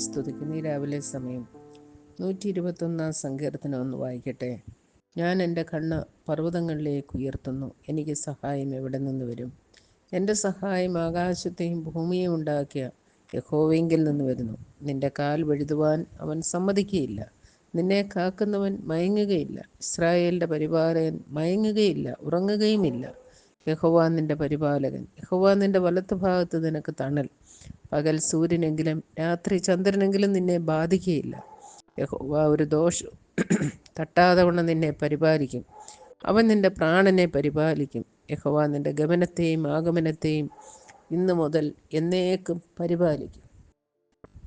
സ്തുതിക്കുന്നു. ഈ രാവിലെ സമയം നൂറ്റി ഇരുപത്തൊന്നാം സങ്കീർത്തനം ഒന്ന് വായിക്കട്ടെ. ഞാൻ എന്റെ കണ്ണ് പർവതങ്ങളിലേക്ക് ഉയർത്തുന്നു. എനിക്ക് സഹായം എവിടെ നിന്ന് വരും? എന്റെ സഹായം ആകാശത്തെയും ഭൂമിയെയും ഉണ്ടാക്കിയ യഹോവെങ്കിൽ നിന്ന് വരുന്നു. നിന്റെ കാൽ വഴുതുവാൻ അവൻ സമ്മതിക്കുകയില്ല നിന്നെ കാക്കുന്നവൻ മയങ്ങുകയില്ല. ഇസ്രായേലിന്റെ പരിപാലകൻ മയങ്ങുകയില്ല ഉറങ്ങുകയുമില്ല. യഹോവ നിന്റെ പരിപാലകൻ. യഹോവ നിന്റെ വലത്ത് ഭാഗത്ത് നിനക്ക് തണൽ. പകൽ സൂര്യനെങ്കിലും രാത്രി ചന്ദ്രനെങ്കിലും നിന്നെ ബാധിക്കുകയില്ല യഹോവ ഒരു ദോഷം തട്ടാതെ കൊണ്ട് നിന്നെ പരിപാലിക്കും. അവൻ നിന്റെ പ്രാണനെ പരിപാലിക്കും. യഹോവ നിന്റെ ഗമനത്തെയും ആഗമനത്തെയും ഇന്നു മുതൽ എന്നേക്കും പരിപാലിക്കും.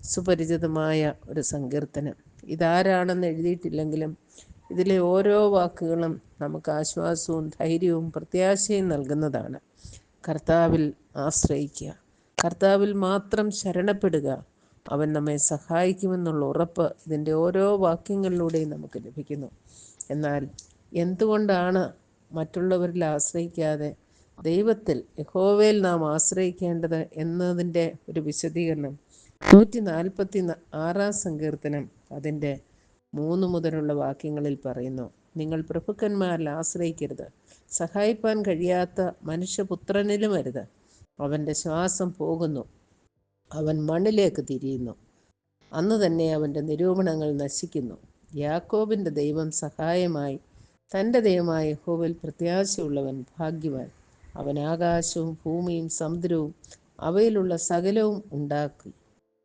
സുപരിചിതമായ ഒരു സങ്കീർത്തനം. ഇതാരാണെന്ന് എഴുതിയിട്ടില്ലെങ്കിലും ഇതിലെ ഓരോ വാക്കുകളും നമുക്ക് ആശ്വാസവും ധൈര്യവും പ്രത്യാശയും നൽകുന്നതാണ്. കർത്താവിൽ ആശ്രയിക്കുക. കർത്താവിൽ മാത്രം ശരണപ്പെടുക. അവൻ നമ്മെ സഹായിക്കുമെന്നുള്ള ഉറപ്പ് ഇതിന്റെ ഓരോ വാക്യങ്ങളിലൂടെയും നമുക്ക് ലഭിക്കുന്നു. എന്നാൽ എന്തുകൊണ്ടാണ് മറ്റുള്ളവരിൽ ആശ്രയിക്കാതെ ദൈവത്തിൽ യഹോവയിൽ നാം ആശ്രയിക്കേണ്ടത് എന്നതിന്റെ ഒരു വിശദീകരണം നൂറ്റി നാൽപ്പത്തി ആറാം സങ്കീർത്തനം അതിന്റെ മൂന്ന് മുതലുള്ള വാക്യങ്ങളിൽ പറയുന്നു നിങ്ങൾ പ്രഭുക്കന്മാരിൽ ആശ്രയിക്കരുത്. സഹായിപ്പാൻ കഴിയാത്ത മനുഷ്യപുത്രനിലും അരുത് അവന്റെ ശ്വാസം പോകുന്നു അവൻ മണ്ണിലേക്ക് തിരിയുന്നു. അന്ന് തന്നെ അവന്റെ നിരൂപണങ്ങൾ നശിക്കുന്നു. യാക്കോബിന്റെ ദൈവം സഹായമായി തന്റെ ദൈവമായ ഹോവിൽ പ്രത്യാശയുള്ളവൻ ഭാഗ്യവാൻ. അവൻ ആകാശവും ഭൂമിയും സമുദ്രവും അവയിലുള്ള സകലവും ഉണ്ടാക്കി.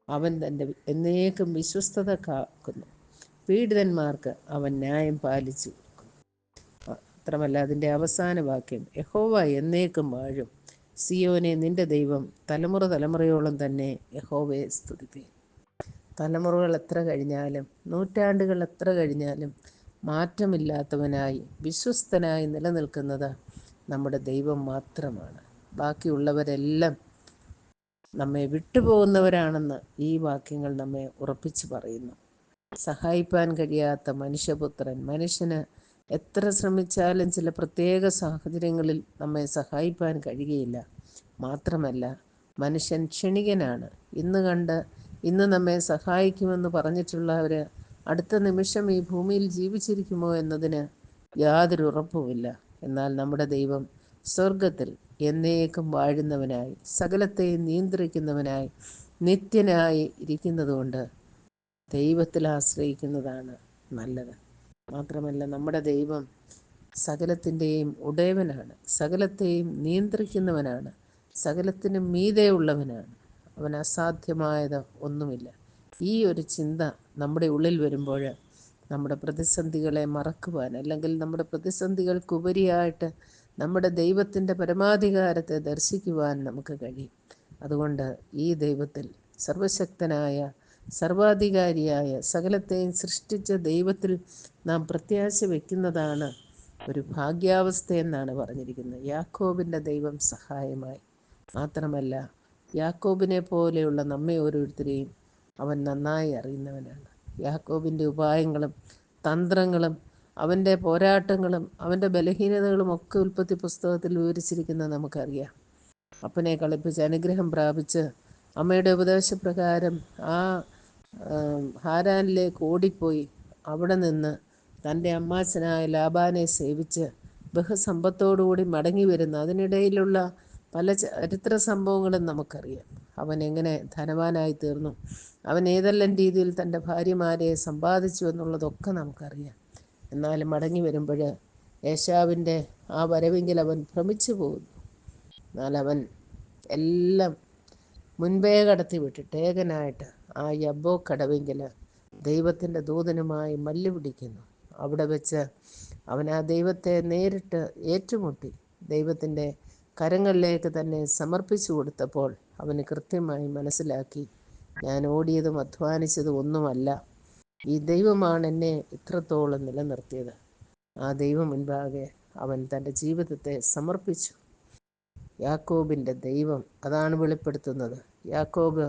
അവൻ തന്റെ എന്നേക്കും വിശ്വസ്തത കാക്കുന്നു. പീഡിതന്മാർക്ക് അവൻ ന്യായം പാലിച്ചു. മാത്രമല്ല അതിന്റെ അവസാന വാക്യം യഹോവ എന്നേക്കും വാഴും. സിയോനെ നിന്റെ ദൈവം തലമുറ തലമുറയോളം തന്നെ യഹോവയെ സ്തുതിപ്പി തലമുറകൾ എത്ര കഴിഞ്ഞാലും നൂറ്റാണ്ടുകൾ എത്ര കഴിഞ്ഞാലും മാറ്റമില്ലാത്തവനായി വിശ്വസ്തനായി നിലനിൽക്കുന്നത് നമ്മുടെ ദൈവം മാത്രമാണ്. ബാക്കിയുള്ളവരെല്ലാം നമ്മെ വിട്ടുപോകുന്നവരാണെന്ന് ഈ വാക്യങ്ങൾ നമ്മെ ഉറപ്പിച്ചു പറയുന്നു. സഹായിപ്പാൻ കഴിയാത്ത മനുഷ്യപുത്രൻ. മനുഷ്യന് എത്ര ശ്രമിച്ചാലും ചില പ്രത്യേക സാഹചര്യങ്ങളിൽ നമ്മെ സഹായിപ്പാൻ കഴിയുകയില്ല. മാത്രമല്ല മനുഷ്യൻ ക്ഷണികനാണ്. ഇന്ന് കണ്ട് ഇന്ന് നമ്മെ സഹായിക്കുമെന്ന് പറഞ്ഞിട്ടുള്ളവർ അടുത്ത നിമിഷം ഈ ഭൂമിയിൽ ജീവിച്ചിരിക്കുമോ എന്നതിന് യാതൊരു ഉറപ്പുമില്ല. എന്നാൽ നമ്മുടെ ദൈവം സ്വർഗത്തിൽ എന്നേക്കും വാഴുന്നവനായി സകലത്തെയും നിയന്ത്രിക്കുന്നവനായി നിത്യനായി ഇരിക്കുന്നതുകൊണ്ട് ദൈവത്തിൽ ആശ്രയിക്കുന്നതാണ് നല്ലത്. മാത്രമല്ല നമ്മുടെ ദൈവം സകലത്തിന്റെയും ഉടയവനാണ്. സകലത്തെയും നിയന്ത്രിക്കുന്നവനാണ്. സകലത്തിനും മീതെയുള്ളവനാണ് അവൻ അസാധ്യമായത് ഒന്നുമില്ല. ഈ ഒരു ചിന്ത നമ്മുടെ ഉള്ളിൽ വരുമ്പോൾ നമ്മുടെ പ്രതിസന്ധികളെ മറക്കുവാൻ അല്ലെങ്കിൽ നമ്മുടെ പ്രതിസന്ധികൾക്കുപരിയായിട്ട് നമ്മുടെ ദൈവത്തിന്റെ പരമാധികാരത്തെ ദർശിക്കുവാൻ നമുക്ക് കഴിയും. അതുകൊണ്ട് ഈ ദൈവത്തിൽ സർവശക്തനായ സർവാധികാരിയായ സകലത്തെയും സൃഷ്ടിച്ച ദൈവത്തിൽ നാം പ്രത്യാശ വയ്ക്കുന്നതാണ് ഒരു ഭാഗ്യാവസ്ഥ എന്നാണ് പറഞ്ഞിരിക്കുന്നത്. യാക്കോബിന്റെ ദൈവം സഹായമായി. മാത്രമല്ല യാക്കോബിനെ പോലെയുള്ള നമ്മെ ഓരോരുത്തരെയും അവൻ നന്നായി അറിയുന്നവനാണ്. യാക്കോബിന്റെ ഉപായങ്ങളും തന്ത്രങ്ങളും അവന്റെ പോരാട്ടങ്ങളും അവന്റെ ബലഹീനതകളും ഒക്കെ ഉൽപ്പത്തി പുസ്തകത്തിൽ വിവരിച്ചിരിക്കുന്നത് നമുക്കറിയാം. അപ്പനെ കളിപ്പിച്ച് അനുഗ്രഹം പ്രാപിച്ച് അമ്മയുടെ ഉപദേശപ്രകാരം ആ ഹാരാനിലേക്ക് ഓടിപ്പോയി അവിടെ നിന്ന് തന്റെ അമ്മാച്ചനായ ലാബാനെ സേവിച്ച് ബഹുസമ്പത്തോടുകൂടി മടങ്ങി വരുന്ന അതിനിടയിലുള്ള പല ചരിത്ര സംഭവങ്ങളും നമുക്കറിയാം. അവൻ എങ്ങനെ ധനവാനായി തീർന്നു? അവൻ ഏതെല്ലാം രീതിയിൽ തന്റെ ഭാര്യമാരെ സമ്പാദിച്ചു എന്നുള്ളതൊക്കെ നമുക്കറിയാം. എന്നാലും മടങ്ങി വരുമ്പോൾ യേശാവിന്റെ ആ വരവെങ്കിൽ അവൻ ഭ്രമിച്ചു പോകുന്നു. എന്നാൽ അവൻ എല്ലാം മുൻപേ കടത്തി വിട്ടിട്ട് ഏകനായിട്ട് ആ യബോ കടവെങ്കിൽ ദൈവത്തിന്റെ ദൂതനുമായി മല്ലുപിടിക്കുന്നു. അവിടെ വെച്ച് അവൻ ആ ദൈവത്തെ നേരിട്ട് ഏറ്റുമുട്ടി. ദൈവത്തിന്റെ കരങ്ങളിലേക്ക് തന്നെ സമർപ്പിച്ചു കൊടുത്തപ്പോൾ അവന് കൃത്യമായി മനസ്സിലാക്കി ഞാൻ ഓടിയതും അധ്വാനിച്ചതും ഒന്നുമല്ല. ഈ ദൈവമാണ് എന്നെ ഇത്രത്തോളം നിലനിർത്തിയത്. ആ ദൈവം മുൻപാകെ അവൻ തന്റെ ജീവിതത്തെ സമർപ്പിച്ചു. യാക്കോബിന്റെ ദൈവം അതാണ് വെളിപ്പെടുത്തുന്നത്. യാക്കോബ്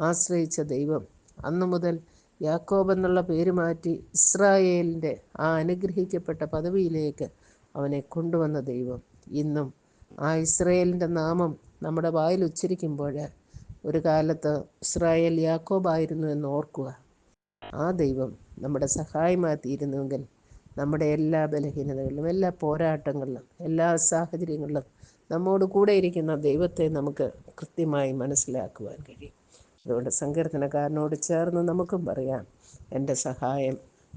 ആശ്രയിച്ച ദൈവം അന്നു മുതൽ യാക്കോബ് എന്നുള്ള പേര് മാറ്റി ഇസ്രായേലിന്റെ ആ അനുഗ്രഹിക്കപ്പെട്ട പദവിയിലേക്ക് അവനെ കൊണ്ടുവന്ന ദൈവം. ഇന്നും ആ ഇസ്രയേലിന്റെ നാമം നമ്മുടെ വായിൽ ഉച്ചരിക്കുമ്പോൾ ഒരു കാലത്ത് ഇസ്രായേൽ യാക്കോബായിരുന്നു എന്ന് ഓർക്കുക. ആ ദൈവം നമ്മുടെ സഹായമായി തീരുന്നുവെങ്കിൽ നമ്മുടെ എല്ലാ ബലഹീനതകളിലും എല്ലാ പോരാട്ടങ്ങളിലും എല്ലാ സാഹചര്യങ്ങളിലും നമ്മോട് കൂടെ ഇരിക്കുന്ന ദൈവത്തെ നമുക്ക് കൃത്യമായി മനസ്സിലാക്കുവാൻ കഴിയും. അതുകൊണ്ട് സങ്കീർത്തനക്കാരനോട് ചേർന്ന് നമുക്കും പറയാം എന്റെ സഹായം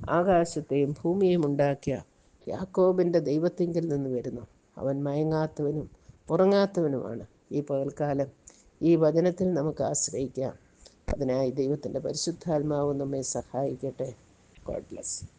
ആകാശത്തെയും ഭൂമിയെയും ഉണ്ടാക്കിയ യാക്കോബിന്റെ ദൈവത്തിങ്കിൽ നിന്ന് വരുന്നു. അവൻ മയങ്ങാത്തവനും ഉറങ്ങാത്തവനുമാണ്. ഈ പകൽക്കാലം ഈ വചനത്തിൽ നമുക്ക് ആശ്രയിക്കാം. അതിനായി ദൈവത്തിന്റെ പരിശുദ്ധാത്മാവ് നമ്മെ സഹായിക്കട്ടെ. God bless